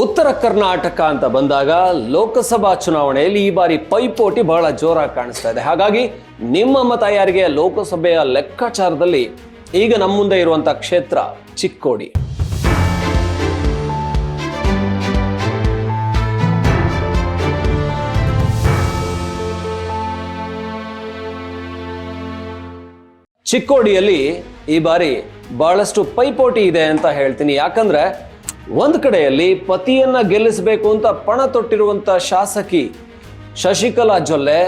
ಉತ್ತರ ಕರ್ನಾಟಕ ಅಂತ ಬಂದಾಗ ಲೋಕಸಭಾ ಚುನಾವಣೆಯಲ್ಲಿ ಈ ಬಾರಿ ಪೈಪೋಟಿ ಬಹಳ ಜೋರಾಗಿ ಕಾಣಿಸ್ತಾ ಇದೆ. ಹಾಗಾಗಿ ನಿಮ್ಮ ಮತ ಯಾರಿಗೆ ಲೋಕಸಭೆಯ ಲೆಕ್ಕಾಚಾರದಲ್ಲಿ ಈಗ ನಮ್ಮ ಮುಂದೆ ಇರುವಂತಹ ಕ್ಷೇತ್ರ ಚಿಕ್ಕೋಡಿ. ಚಿಕ್ಕೋಡಿಯಲ್ಲಿ ಈ ಬಾರಿ ಬಹಳಷ್ಟು ಪೈಪೋಟಿ ಇದೆ ಅಂತ ಹೇಳ್ತೀನಿ. ಯಾಕಂದ್ರೆ ಒಂದ್ ಕಡೆಯಲ್ಲಿ ಪತಿಯನ್ನ ಗೆಲ್ಲಿಸಬೇಕು ಅಂತ ಪಣ ತೊಟ್ಟಿರುವಂತ ಶಾಸಕಿ ಶಶಿಕಲಾ ಜೊಲ್ಲೆ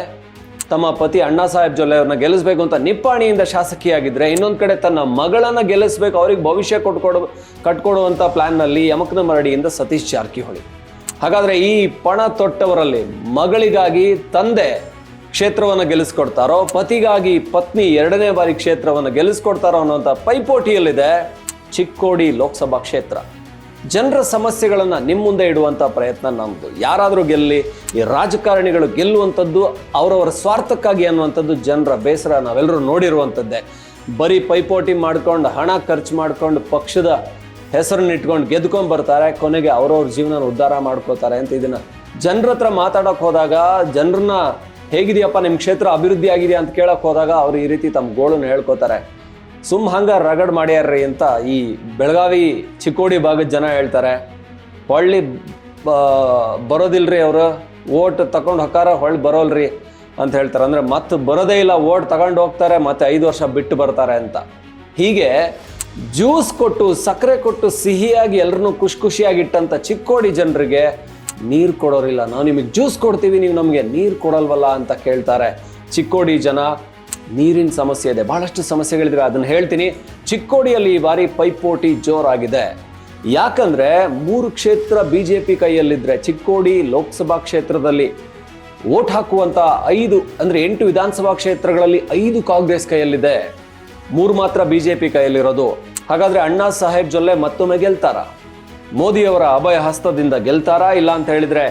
ತಮ್ಮ ಪತಿ ಅಣ್ಣಾ ಸಾಹೇಬ್ ಜೊಲ್ಲೆ ಅವ್ರನ್ನ ಗೆಲ್ಲಿಸಬೇಕು ಅಂತ ನಿಪ್ಪಾಣಿಯಿಂದ ಶಾಸಕಿಯಾಗಿದ್ರೆ ಇನ್ನೊಂದು ಕಡೆ ತನ್ನ ಮಗಳನ್ನ ಗೆಲ್ಲಿಸಬೇಕು, ಅವ್ರಿಗೆ ಭವಿಷ್ಯ ಕೊಟ್ಕೊಡು, ಕಟ್ಕೊಡುವಂತ ಪ್ಲಾನ್ನಲ್ಲಿ ಯಮಕನ ಮರಡಿಯಿಂದ ಸತೀಶ್ ಜಾರಕಿಹೊಳಿ. ಹಾಗಾದ್ರೆ ಈ ಪಣ ತೊಟ್ಟವರಲ್ಲಿ ಮಗಳಿಗಾಗಿ ತಂದೆ ಕ್ಷೇತ್ರವನ್ನು ಗೆಲ್ಲಿಸ್ಕೊಡ್ತಾರೋ, ಪತಿಗಾಗಿ ಪತ್ನಿ ಎರಡನೇ ಬಾರಿ ಕ್ಷೇತ್ರವನ್ನು ಗೆಲ್ಲಿಸ್ಕೊಡ್ತಾರೋ ಅನ್ನೋಂಥ ಪೈಪೋಟಿಯಲ್ಲಿದೆ ಚಿಕ್ಕೋಡಿ ಲೋಕಸಭಾ ಕ್ಷೇತ್ರ. ಜನರ ಸಮಸ್ಯೆಗಳನ್ನು ನಿಮ್ಮ ಮುಂದೆ ಇಡುವಂಥ ಪ್ರಯತ್ನ ನಮ್ಮದು ಯಾರಾದರೂ ಗೆಲ್ಲಿ, ಈ ರಾಜಕಾರಣಿಗಳು ಗೆಲ್ಲುವಂಥದ್ದು, ಅವರವರ ಸ್ವಾರ್ಥಕ್ಕಾಗಿ ಅನ್ನುವಂಥದ್ದು ಜನರ ಬೇಸರ ನಾವೆಲ್ಲರೂ ನೋಡಿರುವಂಥದ್ದೇ. ಬರೀ ಪೈಪೋಟಿ ಮಾಡ್ಕೊಂಡು, ಹಣ ಖರ್ಚು ಮಾಡ್ಕೊಂಡು, ಪಕ್ಷದ ಹೆಸರನ್ನ ಇಟ್ಕೊಂಡು ಗೆದ್ಕೊಂಡು ಬರ್ತಾರೆ, ಕೊನೆಗೆ ಅವ್ರವ್ರ ಜೀವನ ಉದ್ಧಾರ ಮಾಡ್ಕೋತಾರೆ ಅಂತ ಇದನ್ನು ಜನರ ಹತ್ರ ಮಾತಾಡೋಕೆ ಹೋದಾಗ, ಜನರನ್ನ ಹೇಗಿದೆಯಪ್ಪ ನಿಮ್ಮ ಕ್ಷೇತ್ರ ಅಭಿವೃದ್ಧಿ ಆಗಿದೆಯಾ ಅಂತ ಕೇಳೋಕೆ ಹೋದಾಗ ಅವರು ಈ ರೀತಿ ತಮ್ಮ ಗೋಳನ್ನು ಹೇಳ್ಕೊತಾರೆ. ಸುಮ್ ಹಂಗ ರಗಡ್ ಮಾಡ್ಯಾರ್ರಿ ಅಂತ ಈ ಬೆಳಗಾವಿ ಚಿಕ್ಕೋಡಿ ಭಾಗದ ಜನ ಹೇಳ್ತಾರೆ. ಹೊಳ್ಳಿ ಬರೋದಿಲ್ರಿ ಅವರು. ಓಟ್ ತಗೊಂಡು ಹೊಕ್ಕಾರ ಹೊಳ್ಳಿ ಬರೋಲ್ರಿ ಅಂತ ಹೇಳ್ತಾರೆ. ಅಂದರೆ ಮತ್ತೆ ಬರೋದೇ ಇಲ್ಲ, ಓಟ್ ತಗೊಂಡು ಹೋಗ್ತಾರೆ, ಮತ್ತೆ ಐದು ವರ್ಷ ಬಿಟ್ಟು ಬರ್ತಾರೆ ಅಂತ. ಹೀಗೆ ಜ್ಯೂಸ್ ಕೊಟ್ಟು, ಸಕ್ಕರೆ ಕೊಟ್ಟು ಸಿಹಿಯಾಗಿ ಎಲ್ಲರನ್ನೂ ಖುಷಿ ಖುಷಿಯಾಗಿ ಇಟ್ಟಂತ ಚಿಕ್ಕೋಡಿ ಜನರಿಗೆ ನೀರು ಕೊಡೋರಿಲ್ಲ. ನಾವು ನಿಮಗೆ ಜ್ಯೂಸ್ ಕೊಡ್ತೀವಿ, ನೀವು ನಮಗೆ ನೀರು ಕೊಡಲ್ವಲ್ಲ ಅಂತ ಕೇಳ್ತಾರೆ ಚಿಕ್ಕೋಡಿ ಜನ. ನೀರಿನ ಸಮಸ್ಯೆ ಇದೆ. ಬಹಳಷ್ಟು ಸಮಸ್ಯೆಗಳಿದ್ರೆ ಅದನ್ನು ಹೇಳ್ತೀನಿ. ಚಿಕ್ಕೋಡಿಯಲ್ಲಿ ಈ ಬಾರಿ ಪೈಪೋಟಿ ಜೋರಾಗಿದೆ. ಯಾಕಂದ್ರೆ ಮೂರು ಕ್ಷೇತ್ರ ಬಿ ಜೆ ಪಿ ಕೈಯಲ್ಲಿದ್ದರೆ ಚಿಕ್ಕೋಡಿ ಲೋಕಸಭಾ ಕ್ಷೇತ್ರದಲ್ಲಿ ಓಟ್ ಹಾಕುವಂತ ಐದು, ಅಂದ್ರೆ ಎಂಟು ವಿಧಾನಸಭಾ ಕ್ಷೇತ್ರಗಳಲ್ಲಿ ಐದು ಕಾಂಗ್ರೆಸ್ ಕೈಯಲ್ಲಿದೆ. ಮೂರು ಮಾತ್ರ ಬಿ ಜೆ ಪಿ ಕೈಯಲ್ಲಿರೋದು. ಹಾಗಾದ್ರೆ ಅಣ್ಣಾ ಸಾಹೇಬ್ ಜೊಲ್ಲೆ ಮತ್ತೊಮ್ಮೆ ಗೆಲ್ತಾರ? ಮೋದಿಯವರ ಅಭಯ ಹಸ್ತದಿಂದ ಗೆಲ್ತಾರಾ? ಇಲ್ಲ ಅಂತ ಹೇಳಿದ್ರೆ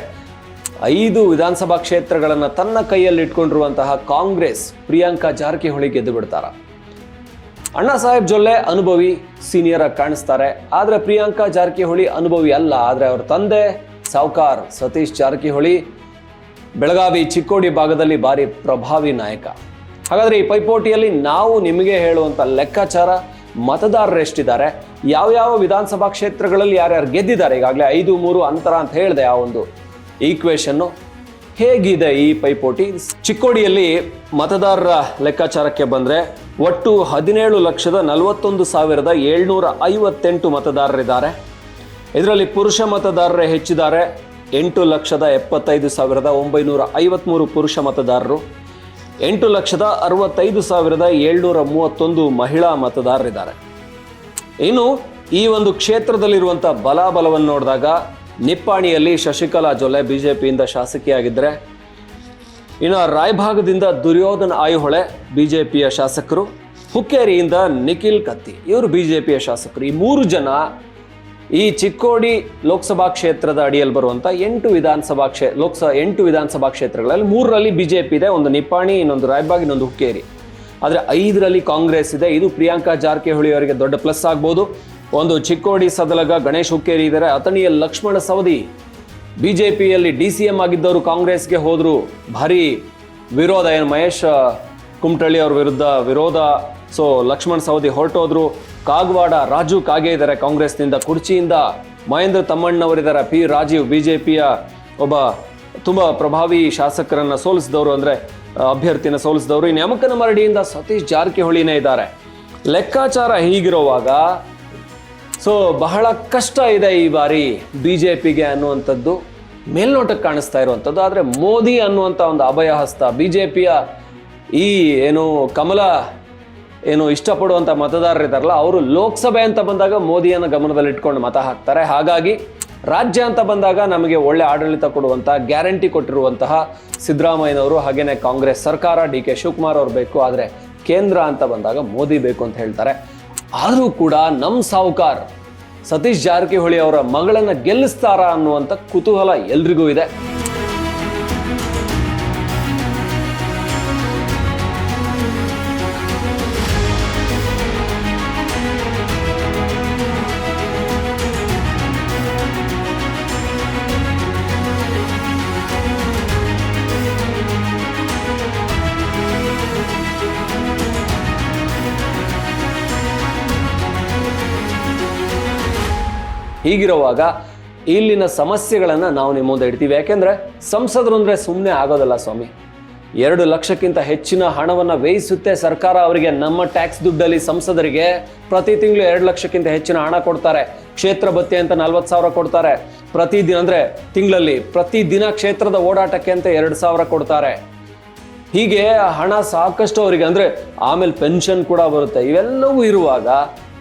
ಐದು ವಿಧಾನಸಭಾ ಕ್ಷೇತ್ರಗಳನ್ನು ತನ್ನ ಕೈಯಲ್ಲಿ ಇಟ್ಕೊಂಡಿರುವಂತಹ ಕಾಂಗ್ರೆಸ್ ಪ್ರಿಯಾಂಕಾ ಜಾರಕಿಹೊಳಿ ಗೆದ್ದು ಬಿಡ್ತಾರ. ಅಣ್ಣಾ ಸಾಹೇಬ್ ಜೊಲ್ಲೆ ಅನುಭವಿ, ಸೀನಿಯರ್ ಆಗಿ ಕಾಣಿಸ್ತಾರೆ. ಆದರೆ ಪ್ರಿಯಾಂಕಾ ಜಾರಕಿಹೊಳಿ ಅನುಭವಿ ಅಲ್ಲ. ಆದರೆ ಅವ್ರ ತಂದೆ ಸಾವುಕಾರ್ ಸತೀಶ್ ಜಾರಕಿಹೊಳಿ ಬೆಳಗಾವಿ ಚಿಕ್ಕೋಡಿ ಭಾಗದಲ್ಲಿ ಭಾರಿ ಪ್ರಭಾವಿ ನಾಯಕ. ಹಾಗಾದ್ರೆ ಈ ಪೈಪೋಟಿಯಲ್ಲಿ ನಾವು ನಿಮಗೆ ಹೇಳುವಂತ ಲೆಕ್ಕಾಚಾರ ಮತದಾರರು ಎಷ್ಟಿದ್ದಾರೆ ಯಾವ ವಿಧಾನಸಭಾ ಕ್ಷೇತ್ರಗಳಲ್ಲಿ ಯಾರ್ಯಾರು ಗೆದ್ದಿದ್ದಾರೆ, ಈಗಾಗಲೇ ಐದು ಮೂರು ಅಂತರ ಅಂತ ಹೇಳಿದೆ ಆ ಒಂದು ಈಕ್ವೇಶನ್ನು ಹೇಗಿದೆ ಈ ಪೈಪೋಟಿ? ಚಿಕ್ಕೋಡಿಯಲ್ಲಿ ಮತದಾರರ ಲೆಕ್ಕಾಚಾರಕ್ಕೆ ಬಂದರೆ ಒಟ್ಟು ಹದಿನೇಳು ಲಕ್ಷದ ನಲವತ್ತೊಂದು ಸಾವಿರದ ಏಳ್ನೂರ ಐವತ್ತೆಂಟು ಮತದಾರರಿದ್ದಾರೆ. ಇದರಲ್ಲಿ ಪುರುಷ ಮತದಾರರೇ ಹೆಚ್ಚಿದ್ದಾರೆ. ಎಂಟು ಲಕ್ಷದ ಎಪ್ಪತ್ತೈದು ಸಾವಿರದ ಒಂಬೈನೂರ ಐವತ್ಮೂರು ಪುರುಷ ಮತದಾರರು. ಎಂಟು ಲಕ್ಷದ ಅರವತ್ತೈದು ಸಾವಿರದ ಏಳ್ನೂರ ಮೂವತ್ತೊಂದು ಮಹಿಳಾ ಮತದಾರರಿದ್ದಾರೆ. ಇನ್ನು ಈ ಒಂದು ಕ್ಷೇತ್ರದಲ್ಲಿರುವಂಥ ಬಲಾಬಲವನ್ನು ನೋಡಿದಾಗ ನಿಪ್ಪಾಣಿಯಲ್ಲಿ ಶಶಿಕಲಾ ಜೊಲ್ಲೆ ಬಿಜೆಪಿಯಿಂದ ಶಾಸಕಿಯಾಗಿದ್ದರೆ, ಇನ್ನು ರಾಯಭಾಗದಿಂದ ದುರ್ಯೋಧನ ಆಯುಹೊಳೆ ಬಿಜೆಪಿಯ ಶಾಸಕರು, ಹುಕ್ಕೇರಿಯಿಂದ ನಿಖಿಲ್ ಕತ್ತಿ, ಇವರು ಬಿಜೆಪಿಯ ಶಾಸಕರು. ಈ ಮೂರು ಜನ ಈ ಚಿಕ್ಕೋಡಿ ಲೋಕಸಭಾ ಕ್ಷೇತ್ರದ ಅಡಿಯಲ್ಲಿ ಬರುವಂಥ ಎಂಟು ವಿಧಾನಸಭಾ ಕ್ಷೇ ಲೋಕಸಭಾ ಎಂಟು ವಿಧಾನಸಭಾ ಕ್ಷೇತ್ರಗಳಲ್ಲಿ ಮೂರರಲ್ಲಿ ಬಿಜೆಪಿ ಇದೆ, ಒಂದು ನಿಪ್ಪಾಣಿ, ಇನ್ನೊಂದು ರಾಯಭಾಗ, ಇನ್ನೊಂದು ಹುಕ್ಕೇರಿ. ಆದರೆ ಐದರಲ್ಲಿ ಕಾಂಗ್ರೆಸ್ ಇದೆ. ಇದು ಪ್ರಿಯಾಂಕಾ ಜಾರಕಿಹೊಳಿ ಅವರಿಗೆ ದೊಡ್ಡ ಪ್ಲಸ್ ಆಗ್ಬೋದು. ಒಂದು ಚಿಕ್ಕೋಡಿ ಸದಲಗ ಗಣೇಶ್ ಹುಕ್ಕೇರಿ ಇದ್ದಾರೆ. ಅಥಣಿಯ ಲಕ್ಷ್ಮಣ ಸವದಿ ಬಿಜೆಪಿಯಲ್ಲಿ ಡಿ ಸಿ ಎಂ ಆಗಿದ್ದವರು ಕಾಂಗ್ರೆಸ್ಗೆ ಹೋದರು. ಭಾರಿ ವಿರೋಧ ಏನು? ಮಹೇಶ್, ಕುಮಟಳ್ಳಿ ಅವ್ರ ವಿರುದ್ಧ ವಿರೋಧ. ಸೊ ಲಕ್ಷ್ಮಣ್ ಸವದಿ ಹೊರಟೋದ್ರು. ಕಾಗವಾಡ ರಾಜು ಕಾಗೆ ಇದ್ದಾರೆ ಕಾಂಗ್ರೆಸ್ನಿಂದ. ಕುರ್ಚಿಯಿಂದ ಮಹೇಂದ್ರ ತಮ್ಮಣ್ಣವರಿದ್ದಾರೆ. ಪಿ ರಾಜೀವ್ ಬಿಜೆಪಿಯ ಒಬ್ಬ ತುಂಬ ಪ್ರಭಾವಿ ಶಾಸಕರನ್ನ ಸೋಲಿಸಿದವರು ಅಂದ್ರೆ, ಅಭ್ಯರ್ಥಿನ ಸೋಲಿಸಿದವರು. ಇನ್ನು ಯಮಕನ ಮರಡಿಯಿಂದ ಸತೀಶ್ ಜಾರಕಿಹೊಳಿನೇ ಇದ್ದಾರೆ. ಲೆಕ್ಕಾಚಾರ ಹೀಗಿರುವಾಗ ಸೊ ಬಹಳ ಕಷ್ಟ ಇದೆ ಈ ಬಾರಿ ಬಿ ಜೆ ಪಿಗೆ ಅನ್ನುವಂಥದ್ದು. ಮೇಲ್ನೋಟಕ್ಕೆ ಕಾಣಿಸ್ತಾ ಇರುವಂಥದ್ದು. ಆದರೆ ಮೋದಿ ಅನ್ನುವಂಥ ಒಂದು ಅಭಯ ಹಸ್ತ ಬಿ ಜೆ ಪಿಯ ಈ ಏನು ಕಮಲ ಏನು ಇಷ್ಟಪಡುವಂಥ ಮತದಾರರಿದ್ದಾರಲ್ಲ ಅವರು ಲೋಕಸಭೆ ಅಂತ ಬಂದಾಗ ಮೋದಿಯನ್ನು ಗಮನದಲ್ಲಿಟ್ಕೊಂಡು ಮತ ಹಾಕ್ತಾರೆ. ಹಾಗಾಗಿ ರಾಜ್ಯ ಅಂತ ಬಂದಾಗ ನಮಗೆ ಒಳ್ಳೆ ಆಡಳಿತ ಕೊಡುವಂತಹ ಗ್ಯಾರಂಟಿ ಕೊಟ್ಟಿರುವಂತಹ ಸಿದ್ದರಾಮಯ್ಯನವರು ಹಾಗೆಯೇ ಕಾಂಗ್ರೆಸ್ ಸರ್ಕಾರ, ಡಿ ಕೆ ಶಿವಕುಮಾರ್ ಅವ್ರು ಬೇಕು, ಆದರೆ ಕೇಂದ್ರ ಅಂತ ಬಂದಾಗ ಮೋದಿ ಬೇಕು ಅಂತ ಹೇಳ್ತಾರೆ. ಆದರೂ ಕೂಡ ನಮ್ಮ ಸಾವುಕಾರ್ ಸತೀಶ್ ಜಾರಕಿಹೊಳಿ ಅವರ ಮಗಳನ್ನ ಗೆಲ್ಲಿಸ್ತಾರಾ ಅನ್ನುವಂಥ ಕುತೂಹಲ ಎಲ್ರಿಗೂ ಇದೆ. ಹೀಗಿರುವಾಗ ಇಲ್ಲಿನ ಸಮಸ್ಯೆಗಳನ್ನು ನಾವು ನಿಮ್ಮ ಮುಂದೆ ಇಡ್ತೀವಿ. ಯಾಕೆಂದರೆ ಸಂಸದರು ಅಂದರೆ ಸುಮ್ಮನೆ ಆಗೋದಲ್ಲ ಸ್ವಾಮಿ. ಎರಡು ಲಕ್ಷಕ್ಕಿಂತ ಹೆಚ್ಚಿನ ಹಣವನ್ನು ವ್ಯಯಿಸುತ್ತೆ ಸರ್ಕಾರ ಅವರಿಗೆ. ನಮ್ಮ ಟ್ಯಾಕ್ಸ್ ದುಡ್ಡಲ್ಲಿ ಸಂಸದರಿಗೆ ಪ್ರತಿ ತಿಂಗಳು ಎರಡು ಲಕ್ಷಕ್ಕಿಂತ ಹೆಚ್ಚಿನ ಹಣ ಕೊಡ್ತಾರೆ. ಕ್ಷೇತ್ರ ಭತ್ಯೆ ಅಂತ ನಲ್ವತ್ತು ಸಾವಿರ ಕೊಡ್ತಾರೆ. ಪ್ರತಿ ದಿನ ಅಂದ್ರೆ ತಿಂಗಳಲ್ಲಿ ಪ್ರತಿ ದಿನ ಕ್ಷೇತ್ರದ ಓಡಾಟಕ್ಕೆ ಅಂತ ಎರಡು ಸಾವಿರ ಕೊಡ್ತಾರೆ. ಹೀಗೆ ಹಣ ಸಾಕಷ್ಟು ಅವರಿಗೆ ಅಂದರೆ ಆಮೇಲೆ ಪೆನ್ಷನ್ ಕೂಡ ಬರುತ್ತೆ. ಇವೆಲ್ಲವೂ ಇರುವಾಗ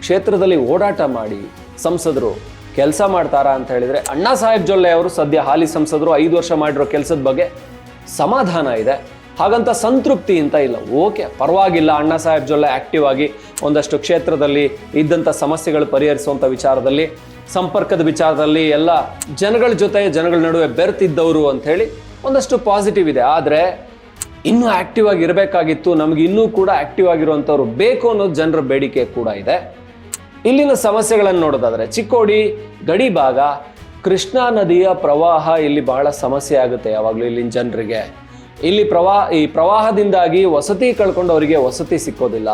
ಕ್ಷೇತ್ರದಲ್ಲಿ ಓಡಾಟ ಮಾಡಿ ಸಂಸದರು ಕೆಲಸ ಮಾಡ್ತಾರಾ ಅಂತ ಹೇಳಿದ್ರೆ ಅಣ್ಣಾ ಸಾಹೇಬ್ ಜೊಲ್ಲೆ ಅವರು ಸದ್ಯ ಹಾಲಿ ಸಂಸದರು ಐದು ವರ್ಷ ಮಾಡಿರೋ ಕೆಲಸದ ಬಗ್ಗೆ ಸಮಾಧಾನ ಇದೆ. ಹಾಗಂತ ಸಂತೃಪ್ತಿ ಅಂತ ಇಲ್ಲ. ಓಕೆ, ಪರವಾಗಿಲ್ಲ ಅಣ್ಣಾ ಸಾಹೇಬ್ ಜೊಲ್ಲೆ ಆಕ್ಟಿವ್ ಆಗಿ ಒಂದಷ್ಟು ಕ್ಷೇತ್ರದಲ್ಲಿ ಇದ್ದಂಥ ಸಮಸ್ಯೆಗಳು ಪರಿಹರಿಸುವಂಥ ವಿಚಾರದಲ್ಲಿ, ಸಂಪರ್ಕದ ವಿಚಾರದಲ್ಲಿ ಎಲ್ಲ ಜನಗಳ ಜೊತೆ ಜನಗಳ ನಡುವೆ ಬೆರ್ತಿದ್ದವರು ಅಂತ ಹೇಳಿ ಒಂದಷ್ಟು ಪಾಸಿಟಿವ್ ಇದೆ. ಆದರೆ ಇನ್ನೂ ಆಗಿ ಇರಬೇಕಾಗಿತ್ತು. ನಮ್ಗೆ ಇನ್ನೂ ಕೂಡ ಆಕ್ಟಿವ್ ಆಗಿರುವಂಥವ್ರು ಬೇಕು ಅನ್ನೋದು ಜನರ ಬೇಡಿಕೆ ಕೂಡ ಇದೆ. ಇಲ್ಲಿನ ಸಮಸ್ಯೆಗಳನ್ನು ನೋಡೋದಾದರೆ, ಚಿಕ್ಕೋಡಿ, ಗಡಿ ಭಾಗ, ಕೃಷ್ಣಾ ನದಿಯ ಪ್ರವಾಹ ಇಲ್ಲಿ ಬಹಳ ಸಮಸ್ಯೆ ಆಗುತ್ತೆ ಯಾವಾಗಲೂ ಇಲ್ಲಿನ ಜನರಿಗೆ. ಇಲ್ಲಿ ಪ್ರವಾಹ ಈ ಪ್ರವಾಹದಿಂದಾಗಿ ವಸತಿ ಕಳ್ಕೊಂಡು ಅವರಿಗೆ ವಸತಿ ಸಿಕ್ಕೋದಿಲ್ಲ.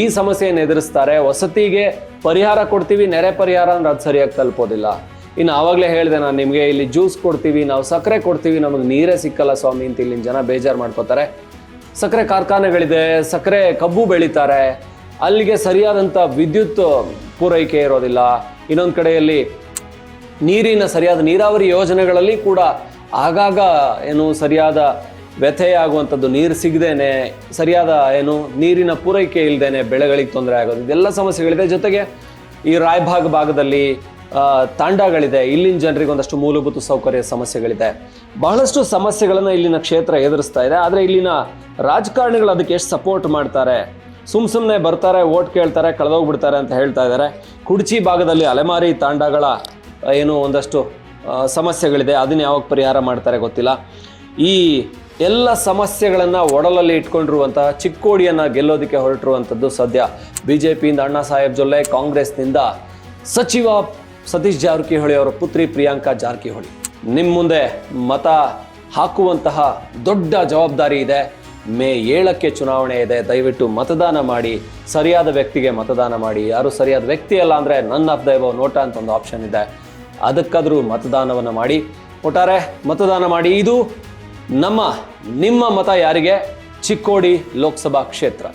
ಈ ಸಮಸ್ಯೆಯನ್ನು ಎದುರಿಸ್ತಾರೆ, ವಸತಿಗೆ ಪರಿಹಾರ ಕೊಡ್ತೀವಿ, ನೆರೆ ಪರಿಹಾರ ಅಂದ್ರೆ ಅದು ಸರಿಯಾಗಿ ತಲುಪೋದಿಲ್ಲ. ಇನ್ನು ಆವಾಗಲೇ ಹೇಳಿದೆ ನಾನು ನಿಮಗೆ, ಇಲ್ಲಿ ಜ್ಯೂಸ್ ಕೊಡ್ತೀವಿ, ನಾವು ಸಕ್ಕರೆ ಕೊಡ್ತೀವಿ, ನಮಗೆ ನೀರೇ ಸಿಕ್ಕಲ್ಲ ಸ್ವಾಮಿ ಅಂತ ಇಲ್ಲಿನ ಜನ ಬೇಜಾರು ಮಾಡ್ಕೋತಾರೆ. ಸಕ್ಕರೆ ಕಾರ್ಖಾನೆಗಳಿದೆ, ಸಕ್ಕರೆ ಕಬ್ಬು ಬೆಳೀತಾರೆ ಅಲ್ಲಿಗೆ ಸರಿಯಾದಂಥ ವಿದ್ಯುತ್ ಪೂರೈಕೆ ಇರೋದಿಲ್ಲ. ಇನ್ನೊಂದು ಕಡೆಯಲ್ಲಿ ನೀರಿನ ಸರಿಯಾದ ನೀರಾವರಿ ಯೋಜನೆಗಳಲ್ಲಿ ಕೂಡ ಆಗಾಗ ಏನು ಸರಿಯಾದ ವ್ಯಥೆಯಾಗುವಂಥದ್ದು ನೀರು ಸಿಗದೇನೆ, ಸರಿಯಾದ ಏನು ನೀರಿನ ಪೂರೈಕೆ ಇಲ್ಲದೇನೆ ಬೆಳೆಗಳಿಗೆ ತೊಂದರೆ ಆಗೋದು. ಇದೆಲ್ಲ ಸಮಸ್ಯೆಗಳಿದೆ. ಜೊತೆಗೆ ಈ ರಾಯಭಾಗ ಭಾಗದಲ್ಲಿ ತಾಂಡಗಳಿದೆ. ಇಲ್ಲಿನ ಜನರಿಗೆ ಒಂದಷ್ಟು ಮೂಲಭೂತ ಸೌಕರ್ಯ ಸಮಸ್ಯೆಗಳಿದೆ. ಬಹಳಷ್ಟು ಸಮಸ್ಯೆಗಳನ್ನು ಇಲ್ಲಿನ ಕ್ಷೇತ್ರ ಎದುರಿಸ್ತಾ ಇದೆ. ಆದರೆ ಇಲ್ಲಿನ ರಾಜಕಾರಣಿಗಳು ಅದಕ್ಕೆ ಎಷ್ಟು ಸಪೋರ್ಟ್ ಮಾಡ್ತಾರೆ? ಸುಮ್ ಸುಮ್ಮನೆ ಬರ್ತಾರೆ, ಓಟ್ ಕೇಳ್ತಾರೆ, ಕಳೆದೋಗ್ಬಿಡ್ತಾರೆ ಅಂತ ಹೇಳ್ತಾ ಇದ್ದಾರೆ. ಕುಡ್ಚಿ ಭಾಗದಲ್ಲಿ ಅಲೆಮಾರಿ ತಾಂಡಗಳ ಏನು ಒಂದಷ್ಟು ಸಮಸ್ಯೆಗಳಿದೆ. ಅದನ್ನ ಯಾವಾಗ ಪರಿಹಾರ ಮಾಡ್ತಾರೆ ಗೊತ್ತಿಲ್ಲ. ಈ ಎಲ್ಲ ಸಮಸ್ಯೆಗಳನ್ನು ಒಡಲಲ್ಲಿ ಇಟ್ಕೊಂಡಿರುವಂತಹ ಚಿಕ್ಕೋಡಿಯನ್ನು ಗೆಲ್ಲೋದಕ್ಕೆ ಹೊರಟಿರುವಂಥದ್ದು ಸದ್ಯ. ಬಿ ಜೆ ಪಿಯಿಂದ ಅಣ್ಣಾ ಸಾಹೇಬ್ ಜೊಲ್ಲೆ, ಕಾಂಗ್ರೆಸ್ನಿಂದ ಸಚಿವ ಸತೀಶ್ ಜಾರಕಿಹೊಳಿ ಅವರ ಪುತ್ರಿ ಪ್ರಿಯಾಂಕಾ ಜಾರಕಿಹೊಳಿ. ನಿಮ್ಮ ಮುಂದೆ ಮತ ಹಾಕುವಂತಹ ದೊಡ್ಡ ಜವಾಬ್ದಾರಿ ಇದೆ. ಮೇ ಏಳಕ್ಕೆ ಚುನಾವಣೆ ಇದೆ, ದಯವಿಟ್ಟು ಮತದಾನ ಮಾಡಿ. ಸರಿಯಾದ ವ್ಯಕ್ತಿಗೆ ಮತದಾನ ಮಾಡಿ. ಯಾರು ಸರಿಯಾದ ವ್ಯಕ್ತಿ ಅಲ್ಲ ಅಂದರೆ ನನ್ ಆಫ್ ದ ನೋಟ ಅಂತ ಒಂದು ಆಪ್ಷನ್ ಇದೆ. ಅದಕ್ಕಾದರೂ ಮತದಾನವನ್ನು ಮಾಡಿ. ಒಟ್ಟಾರೆ ಮತದಾನ ಮಾಡಿ. ಇದು ನಮ್ಮ, ನಿಮ್ಮ ಮತ ಯಾರಿಗೆ? ಚಿಕ್ಕೋಡಿ ಲೋಕಸಭಾ ಕ್ಷೇತ್ರ.